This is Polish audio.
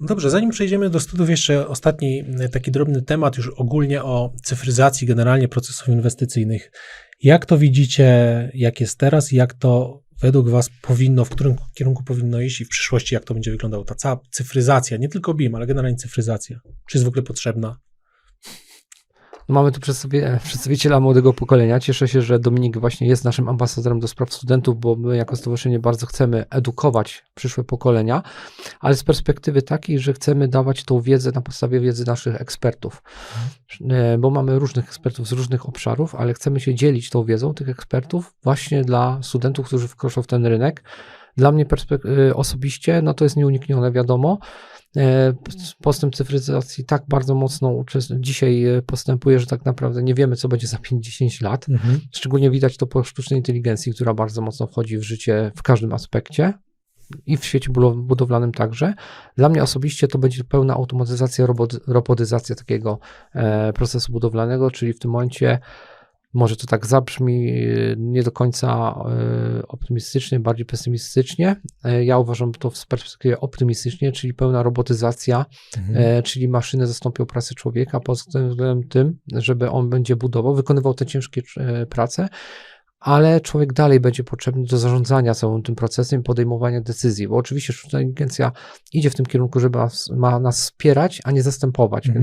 Dobrze, zanim przejdziemy do studiów, jeszcze ostatni e, taki drobny temat już ogólnie o cyfryzacji generalnie procesów inwestycyjnych. Jak to widzicie, jak jest teraz i jak to według Was powinno, w którym kierunku powinno iść i w przyszłości, jak to będzie wyglądało? Ta cała cyfryzacja, nie tylko BIM, ale generalnie cyfryzacja. Czy jest w ogóle potrzebna? Mamy tu przedstawie, przedstawiciela młodego pokolenia. Cieszę się, że Dominik właśnie jest naszym ambasadorem do spraw studentów, bo my jako stowarzyszenie bardzo chcemy edukować przyszłe pokolenia, ale z perspektywy takiej, że chcemy dawać tą wiedzę na podstawie wiedzy naszych ekspertów, E, bo mamy różnych ekspertów z różnych obszarów, ale chcemy się dzielić tą wiedzą tych ekspertów właśnie dla studentów, którzy wkroczą w ten rynek. Dla mnie e, osobiście, no to jest nieuniknione, wiadomo. E, Postęp cyfryzacji tak bardzo mocno dzisiaj e, postępuje, że tak naprawdę nie wiemy, co będzie za 5-10 lat. Szczególnie widać to po sztucznej inteligencji, która bardzo mocno wchodzi w życie w każdym aspekcie i w świecie budow- budowlanym także. Dla mnie osobiście to będzie pełna automatyzacja, robot- robotyzacja takiego e, procesu budowlanego, czyli w tym momencie może to tak zabrzmi e, nie do końca e, optymistycznie, bardziej pesymistycznie. E, Ja uważam to w perspektywie optymistycznie, czyli pełna robotyzacja E, czyli maszyny zastąpią pracę człowieka pod względem tym, żeby on będzie budował, wykonywał te ciężkie prace, ale człowiek dalej będzie potrzebny do zarządzania całym tym procesem, podejmowania decyzji, bo oczywiście sztuczna inteligencja idzie w tym kierunku, żeby ma nas wspierać, a nie zastępować. Mhm.